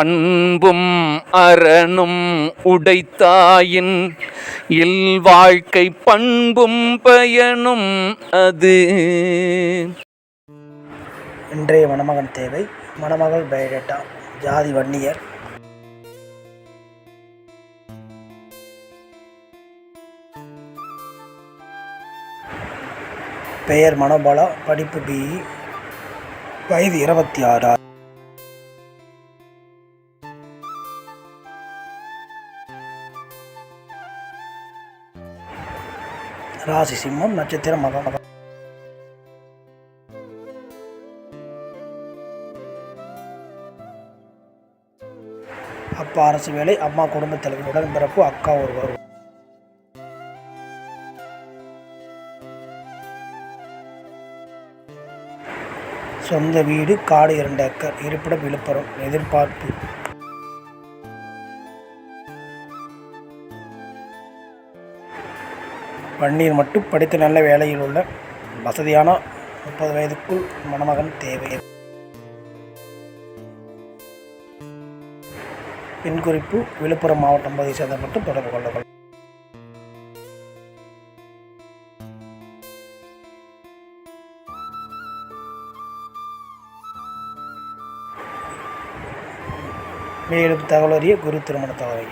அன்பும் அரணும் உடைத்தாயின் இல்வாழ்க்கை பண்பும் பயனும் அது. இன்றைய மணமகன் தேவை. மணமகள் பயோடேட்டா ஜாதி வன்னியர். பெயர் மனோபாலா படிப்பு பிஇ வயது இருபத்தி ஆறு ராசி சிம்மம் நட்சத்திரம் மகம் அப்பா அரசு வேலை அம்மா குடும்ப தலைவி உடன்பிறப்பு அக்கா ஒருவர். சொந்த வீடு காடு இரண்டு ஏக்கர் இருப்பிடம் விழுப்புரம் எதிர்பார்ப்பு. பன்னீர் மட்டும் படித்து நல்ல வேலையில் உள்ள வசதியான முப்பது வயதுக்குள் மணமகன் தேவை. பின் குறிப்பு விழுப்புரம் மாவட்டம் பகுதியை சேர்ந்த மட்டும் தொடர்பு கொள்ளப்படும் மேலும் தகவல் அறிய குரு திருமண தகவல்